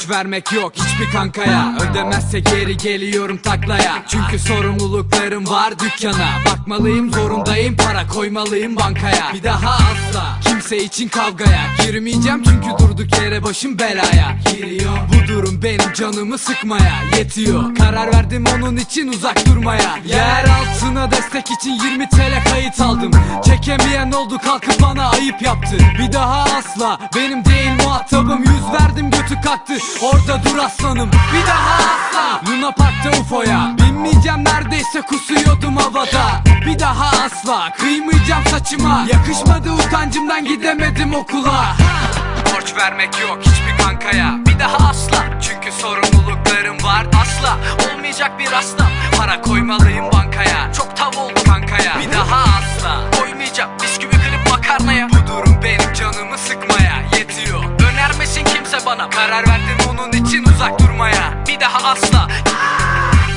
Borç vermek yok hiçbir kankaya. Ödemezse geri geliyorum taklaya. Çünkü sorumluluklarım var dükkana. Bakmalıyım zorundayım para koymalıyım bankaya. Bir daha asla kimse için kavgaya Girmeyeceğim çünkü durduk yere başım belaya. Giriyor bu durum benim canımı sıkmaya. Yetiyor karar verdim onun için uzak durmaya. Yer altına destek için 20 TL kayıt aldım. Çekemeyen oldu kalkıp bana ayıp yaptı. Bir daha asla benim değil muhatabım. Yüz verdim götü kalktı orada dur aslanım Bir daha asla. Luna Park'ta UFO'ya. Binmeyeceğim neredeyse kusuyordum havada. Bir daha asla. Kıymayacağım saçıma. Yakışmadı utancımdan gidemedim okula. Borç vermek yok hiçbir kankaya Bir daha asla. Çünkü sorumluluklarım var asla. Olmayacak bir asla. Para koymalıyım bankaya. Çok tav oldu kankaya Bir daha asla. Koymayacağım bisküvi kırıp makarnaya. Bu durum benim canımı sıkmaya Yetiyor. Önermesin kimse bana. Karar verdim onun için uzak durmaya. Bir daha asla.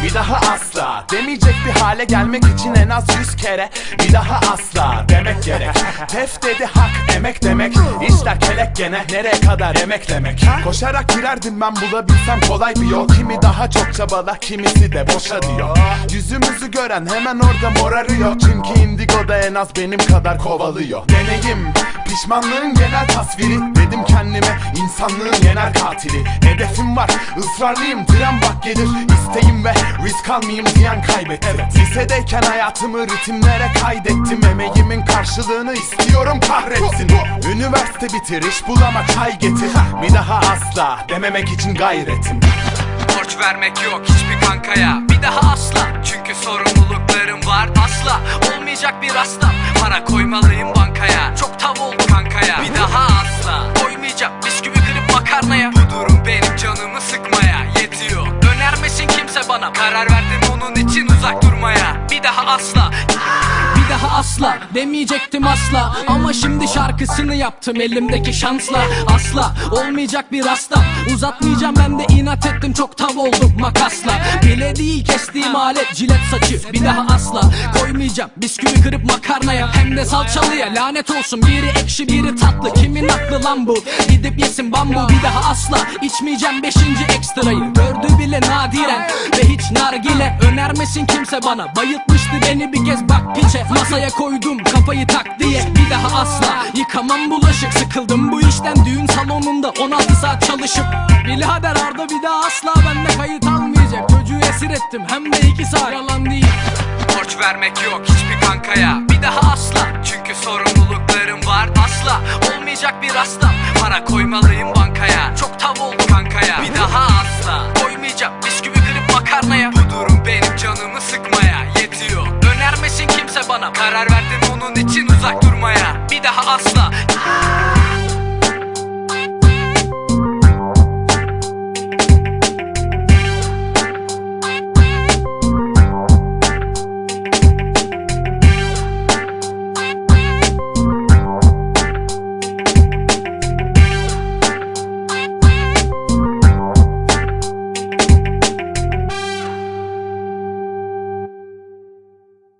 Bir daha asla. Demeyecek bir hale gelmek için en az yüz kere. Bir daha asla demek gerek. Tef dedi hak emek demek. İşler kelek gene nereye kadar emeklemek Koşarak girerdim ben bulabilsem kolay bir yol. Kimi daha çok çabala kimisi de boşa diyor. Yüzümüzü gören hemen orada morarıyor. Çünkü indigoda en az benim kadar kovalıyor. Deneyim pişmanlığın genel tasviri. Dedim kendime. İnsanlığın genel katili. Hedefim var ısrarlıyım tren bak gelir. İsteğim ve risk almayayım diyen kaybetti Lisedeyken hayatımı ritimlere kaydettim. Emeğimin karşılığını istiyorum kahretsin. Üniversite bitir iş bulama çay getir. Bir daha asla dememek için gayretim. Borç vermek yok hiçbir kankaya Bir daha asla. Çünkü sorumluluklarım var asla. Olmayacak bir asla. Para koymalıyım bankaya. Çok tav oldu kankaya Bir daha bana Karar verdim onun için uzak durmaya. Bir daha asla Bir daha asla demeyecektim asla. Ama şimdi şarkısını yaptım elimdeki şansla. Asla olmayacak bir asla. Uzatmayacağım ben de inat ettim. Çok tav oldum makasla. Bile değil kestiğim alet jilet saçı. Bir daha asla koymayacağım. Bisküvi kırıp makarnaya Hem de salçalıya. Lanet olsun Biri ekşi biri tatlı. Kimin aklı lan bu? Gidip yesin bambu. Bir daha asla içmeyeceğim beşinci ekstrayı. Gördü bile nadiren nargile Önermesin kimse bana. Bayıltmıştı beni bir kez bak piçe Masaya koydum kafayı tak diye. Bir daha asla Yıkamam bulaşık. Sıkıldım bu işten. Düğün salonunda 16 saat çalışıp. Birader Arda bir daha asla bende kayıt almayacak Çocuğu esir ettim hem de iki saat. Yalan değil. Borç vermek yok hiçbir kankaya. Bir daha asla Verdim onun için uzak durmaya. Bir daha asla